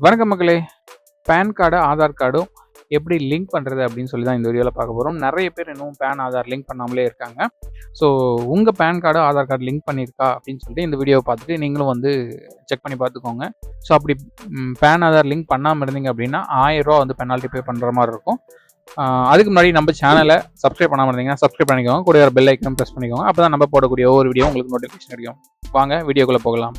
வணக்கம் மக்களே. Pan card Aadhaar கார்டும் எப்படி லிங்க் பண்ணுறது அப்படின்னு சொல்லி தான் இந்த வீடியோவில் பார்க்க போகிறோம் நிறைய பேர் இன்னும் பேன் ஆதார் லிங்க் பண்ணாமலே இருக்காங்க. ஸோ உங்கள் PAN card Aadhaar card link பண்ணியிருக்கா அப்படின்னு சொல்லிட்டு இந்த வீடியோவை பார்த்துட்டு நீங்களும் வந்து செக் பண்ணி பார்த்துக்கோங்க. ஸோ அப்படி பேன் ஆதார் லிங்க் பண்ணாமல் இருந்தீங்க அப்படின்னா ஆயிரரூவா வந்து பெனால்ட்டி பே பண்ணுற மாதிரி இருக்கும். அதுக்கு முன்னாடி நம்ம சேனலை சப்ஸ்கிரைப் பண்ணாமல் இருந்தீங்கன்னா சப்ஸ்கிரைப் பண்ணிக்கோங்க. கூட ஒரு பெல் ஐக்கனும் ப்ரெஸ் பண்ணிக்கோங்க. அப்போ தான் நம்ம போடக்கூடிய ஒவ்வொரு வீடியோ உங்களுக்கு நோட்டிஃபிகேஷன் கிடைக்கும் வாங்க வீடியோக்குள்ளே போகலாம்.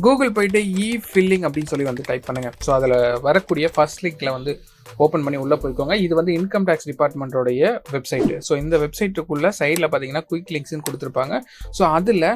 கூகுள் போயிட்டு இ ஃபில்லிங் அப்படின்னு சொல்லி வந்து டைப் பண்ணுங்கள் ஸோ அதில் வரக்கூடிய ஃபர்ஸ்ட் லிங்கில் வந்து ஓப்பன் பண்ணி உள்ளே போய்க்கோங்க. இது வந்து இன்கம் டேக்ஸ் டிபார்ட்மெண்ட்டோடைய வெப்சைட்டு ஸோ இந்த வெப்சைட்டுக்குள்ளே சைடில் பார்த்தீங்கன்னா குயிக் லிங்க்ஸ்னு கொடுத்துருப்பாங்க. ஸோ அதில்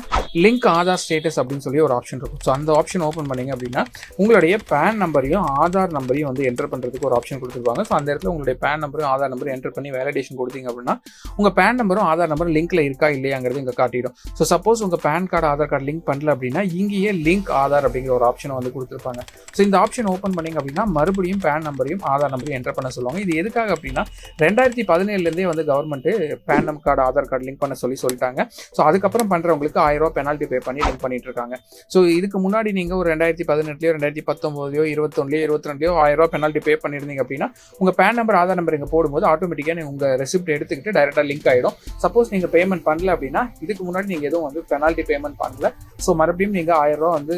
லிங்க் ஆதார் ஸ்டேட்டஸ் அப்படின்னு சொல்லி ஒரு ஆப்ஷன் இருக்கும். ஸோ அந்த ஆப்ஷன் ஓப்பன் பண்ணிங்க அப்படின்னா உங்களுடைய பேன் நம்பரையும் ஆதார் நம்பரையும் வந்து என்டர் பண்ணுறதுக்கு ஒரு ஆப்ஷன் கொடுத்துருப்பாங்க. ஸோ அந்த இடத்துல உங்களுடைய பேன் நம்பரும் ஆதார் நம்பரும் என்டர் பண்ணி வேலிடேஷன் கொடுத்தீங்க அப்படின்னா உங்கள் பேன் நம்பரும் ஆதார் நம்பரும் லிங்க்கில் இருக்கா இல்லையாங்கிறது இங்கே காட்டிடும். ஸோ சப்போஸ் உங்கள் PAN card Aadhaar card link பண்ணல அப்படின்னா இங்கேயே லிங்க் ஆதார் அப்படிங்கிற ஒரு ஆப்ஷனை வந்து கொடுத்துருப்பாங்க. ஸோ இந்த ஆப்ஷன் ஓப்பன் பண்ணிங்க அப்படின்னா மறுபடியும் பேன் நம்பரையும் ஆதார் நம்பர் கண்ட்ரி என்டர் பண்ண சொல்லுவாங்க. இது எதுக்காக அப்படின்னா ரெண்டாயிரத்தி பதினேழுலேருந்தே வந்து கவர்மெண்ட் பேன் நம் கார்டு ஆதார் கார்டு லிங்க் பண்ண சொல்லி சொல்லிட்டாங்க. ஸோ அதுக்கப்புறம் பண்ணுறவங்களுக்கு ஆயிரம் ரூபா பெனால்ட்டி பே பண்ணி லிங்க் பண்ணிட்டு இருக்காங்க ஸோ இதுக்கு முன்னாடி நீங்கள் ஒரு ரெண்டாயிரத்தி பதினெட்டுலையோ ரெண்டாயிரத்தி பத்தொம்போதையோ இருபத்தொன்னுலையோ இருபத்தி ரெண்டுலையோ ஆயிரம் ரூபா பெனால்ட்டி பே பண்ணியிருந்தீங்க அப்படின்னா உங்கள் பேன் நம்பர் ஆதார் நம்பர் இங்கே போடும்போது ஆட்டோமேட்டிக்காக நீங்கள் உங்கள் ரெசிப்ட் எடுத்துக்கிட்டு டைரெக்டாக லிங்க் ஆகிடும் சப்போஸ் நீங்கள் பேமெண்ட் பண்ணல அப்படின்னா இதுக்கு முன்னாடி நீங்கள் எதுவும் வந்து பெனால்ட்டி பேமெண்ட் பண்ணல. ஸோ மறுபடியும் நீங்கள் ஆயிரம் ரூபா வந்து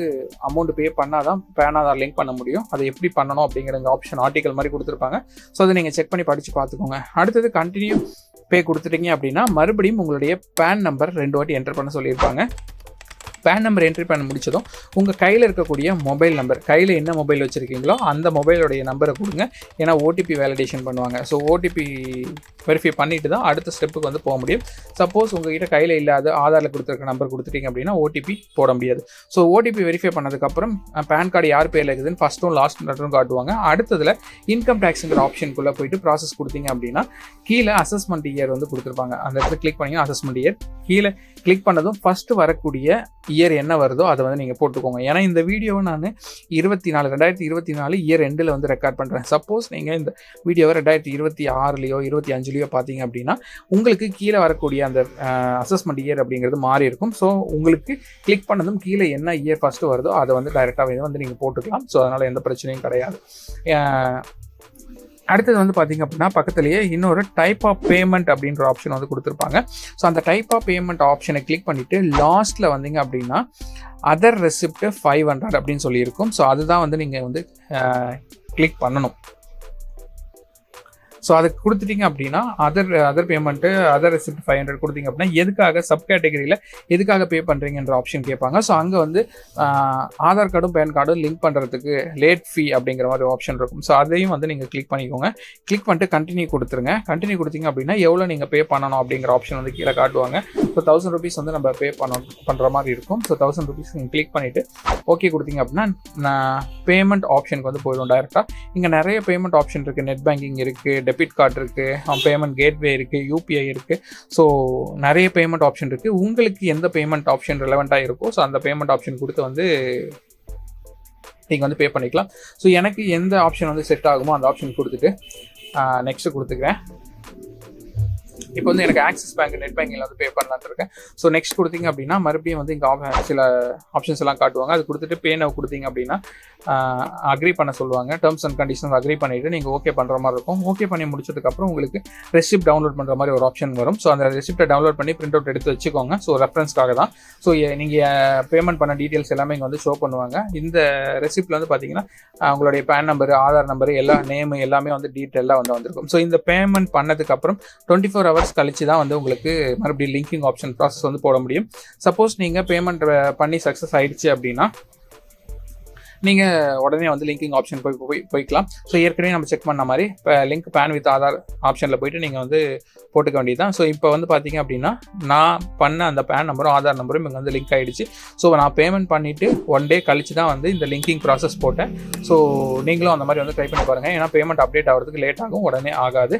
அமௌண்ட் பே பண்ணால் தான் பேன் ஆதார் லிங்க் பண்ண முடியும். அதை எப்படி பண்ணணும் அப்படிங்கிற ஆப்ஷன் ஆர்டிகல் மாதிரி கொடுத்துருப்பாங்க. ஸோ அதை நீங்கள் செக் பண்ணி படித்து பார்த்துக்கோங்க. அடுத்தது கண்டினியூ பே கொடுத்துட்டீங்க அப்படின்னா மறுபடியும் உங்களுடைய பேன் நம்பர் ரெண்டு வாட்டி என்டர் பண்ண சொல்லியிருப்பாங்க. பேன் நம்பர் என்ட்ரி பண்ண முடிச்சதும் உங்கள் கையில் இருக்கக்கூடிய மொபைல் நம்பர் கையில் என்ன மொபைல் வச்சுருக்கீங்களோ அந்த மொபைலோடைய நம்பரை கொடுங்க. ஏன்னா ஓடிபி வேலிடேஷன் பண்ணுவாங்க. ஸோ ஓடிபி வெரிஃபை பண்ணிட்டு தான் அடுத்த ஸ்டெப்புக்கு வந்து போக முடியும். சப்போஸ் உங்ககிட்ட கையில் இல்லாத ஆதாரில் கொடுத்துருக்க நம்பர் கொடுத்துட்டீங்க அப்படின்னா ஓடிபி போட முடியாது. ஸோ ஓடிபி வெரிஃபை பண்ணதுக்கப்புறம் பேன் கார்டு யார் பேரில் இருக்குதுன்னு ஃபஸ்ட்டும் லாஸ்ட் லெட்டரும் காட்டுவாங்க. அடுத்ததில் இன்கம் டேக்ஸுங்கிற ஆப்ஷனுக்குள்ளே போயிட்டு ப்ராசஸ் கொடுத்தீங்க அப்படின்னா கீழே அசஸ்மெண்ட் இயர் வந்து கொடுத்துருப்பாங்க. அந்த இடத்துல கிளிக் பண்ணி அசஸ்மெண்ட் இயர் கீழே கிளிக் பண்ணதும் ஃபஸ்ட்டு வரக்கூடிய இயர் என்ன வருதோ அதை வந்து நீங்கள் போட்டுக்கோங்க. ஏன்னா இந்த வீடியோவை நான் இருபத்தி நாலு ரெண்டாயிரத்தி இருபத்தி நாலு இயர் ரெண்டில் வந்து ரெக்கார்ட் பண்ணுறேன் சப்போஸ் நீங்கள் இந்த வீடியோவை ரெண்டாயிரத்தி இருபத்தி ஆறுலையோ இருபத்தி அஞ்சுலையோ பார்த்தீங்க அப்படின்னா உங்களுக்கு கீழே வரக்கூடிய அந்த அசஸ்மெண்ட் இயர் அப்படிங்கிறது மாறி இருக்கும். ஸோ உங்களுக்கு கிளிக் பண்ணதும் கீழே என்ன இயர் ஃபஸ்ட்டு வருதோ அதை வந்து டைரெக்டாக வந்து நீங்கள் போட்டுக்கலாம். ஸோ அதனால் எந்த பிரச்சனையும் கிடையாது. அடுத்தது வந்து பார்த்தீங்க அப்படின்னா பக்கத்துலேயே இன்னொரு டைப் ஆஃப் பேமெண்ட் அப்படின்ற ஆப்ஷன் வந்து கொடுத்துருப்பாங்க. ஸோ அந்த டைப் ஆஃப் பேமெண்ட் ஆப்ஷனை கிளிக் பண்ணிவிட்டு லாஸ்ட்டில் வந்தீங்க அப்படின்னா அதர் ரெசிப்ட் ஃபைவ் ஹண்ட்ரட் அப்படின்னு சொல்லியிருக்கும். ஸோ அதுதான் வந்து நீங்கள் வந்து கிளிக் பண்ணணும். ஸோ அதுக்கு கொடுத்துட்டீங்க அப்படின்னா other other payment other receipt five hundred கொடுத்தீங்க அப்படின்னா எதுக்காக சப் கேட்டகரியில் எதுக்காக பே பண்ணுறீங்கன்ற ஆப்ஷன் கேட்பாங்க. ஸோ அங்கே வந்து ஆதார் கார்டும் பேன் கார்டும் லிங்க் பண்ணுறதுக்கு லேட் ஃபீ அப்படிங்கிற மாதிரி ஆப்ஷன் இருக்கும். ஸோ அதையும் வந்து நீங்கள் கிளிக் பண்ணிக்கோங்க. கிளிக் பண்ணிட்டு கண்டினியூ கொடுத்துருங்க. கண்டினியூ கொடுத்தீங்க அப்படின்னா எவ்வளோ நீங்கள் பே பண்ணணும் அப்படிங்கிற ஆப்ஷன் வந்து கீழே காட்டுவாங்க. ஸோ தௌசண்ட் ருபீஸ் வந்து நம்ம பே பண்ண பண்ணுற மாதிரி இருக்கும். ஸோ தௌசண்ட் ருபீஸ் நீங்கள் கிளிக் பண்ணிவிட்டு ஓகே கொடுத்தீங்க அப்படின்னா நான் பேமெண்ட் ஆப்ஷனுக்கு வந்து போயிடும் டேரெக்டாக இங்கே நிறைய பேமெண்ட் ஆப்ஷன் இருக்குது நெட் பேங்கிங் இருக்குது டெபிட் கார்டு இருக்குது பேமெண்ட் கேட்வே இருக்குது யூபிஐ இருக்குது ஸோ நிறைய பேமெண்ட் ஆப்ஷன் இருக்குது உங்களுக்கு எந்த பேமெண்ட் ஆப்ஷன் ரிலவெண்ட்டாக இருக்கோ ஸோ அந்த பேமெண்ட் ஆப்ஷன் கொடுத்து வந்து நீங்கள் வந்து பே பண்ணிக்கலாம். ஸோ எனக்கு எந்த ஆப்ஷன் வந்து செட் ஆகுமோ அந்த ஆப்ஷன் கொடுத்துட்டு நெக்ஸ்ட்டு கொடுத்துக்கிறேன். இப்போ வந்து எனக்கு ஆக்சிஸ் பேங்க் நெட் பேங்கில் வந்து பே பண்ணலான்னு இருக்கேன். ஸோ நெக்ஸ்ட் கொடுத்தீங்க அப்படின்னா மறுபடியும் வந்து இங்கே சில ஆப்ஷன்ஸ் எல்லாம் காட்டுவாங்க. அது கொடுத்துட்டு பே நவ் கொடுத்தீங்க அப்படின்னா அக்ரி பண்ண சொல்லுவாங்க. டேர்ம்ஸ் அண்ட் கண்டிஷன்ஸ் அக்ரி பண்ணிவிட்டு நீங்கள் ஓகே பண்ணுற மாதிரி இருக்கும். ஓகே பண்ணி முடிச்சதுக்கப்புறம் உங்களுக்கு ரெசிப்ட் டவுன்லோட் பண்ணுற மாதிரி ஒரு ஆப்ஷன் வரும். ஸோ அந்த ரெசிப்ட்டை டவுன்லோட் பண்ணி பிரிண்ட் அவுட் எடுத்து வச்சுக்கோங்க. ஸோ ரெஃபரன்ஸ்க்காக தான். ஸோ நீங்கள் பேமெண்ட் பண்ண டீட்டெயில்ஸ் எல்லாமே இங்கே வந்து ஷோ பண்ணுவாங்க. இந்த ரெசிப்ட்டில் வந்து பார்த்தீங்கன்னா உங்களுடைய பேன் நம்பர் ஆதார் நம்பர் எல்லா நேம் எல்லாமே வந்து டீட்டெயிலாக வந்து வந்திருக்கும். ஸோ இந்த பேமெண்ட் பண்ணதுக்கப்புறம் டுவெண்ட்டி ஃபோர் ஹவர்ஸ் ஹவர்ஸ் கழிச்சு தான் வந்து உங்களுக்கு மறுபடியும் லிங்கிங் ஆப்ஷன் ப்ராசஸ் வந்து போட முடியும். சப்போஸ் நீங்கள் பேமெண்ட் பண்ணி சக்ஸஸ் ஆயிடுச்சு அப்படின்னா நீங்கள் உடனே வந்து லிங்கிங் ஆப்ஷன் போய் போய் போய்க்கலாம். ஸோ ஏற்கனவே நம்ம செக் பண்ண மாதிரி இப்போ லிங்க் பேன் வித் ஆதார் ஆப்ஷனில் போயிட்டு நீங்கள் வந்து போட்டுக்க வேண்டியது தான் ஸோ இப்போ வந்து பார்த்தீங்க அப்படின்னா நான் பண்ண அந்த பேன் நம்பரும் ஆதார் நம்பரும் இங்கே வந்து லிங்க் ஆகிடுச்சு ஸோ நான் பேமெண்ட் பண்ணிவிட்டு ஒன் டே கழிச்சு தான் வந்து இந்த லிங்கிங் ப்ராசஸ் போட்டேன். ஸோ நீங்களும் அந்த மாதிரி வந்து ட்ரை பண்ணி பாருங்கள் ஏன்னா பேமெண்ட் அப்டேட் ஆகிறதுக்கு லேட் ஆகும் உடனே ஆகாது.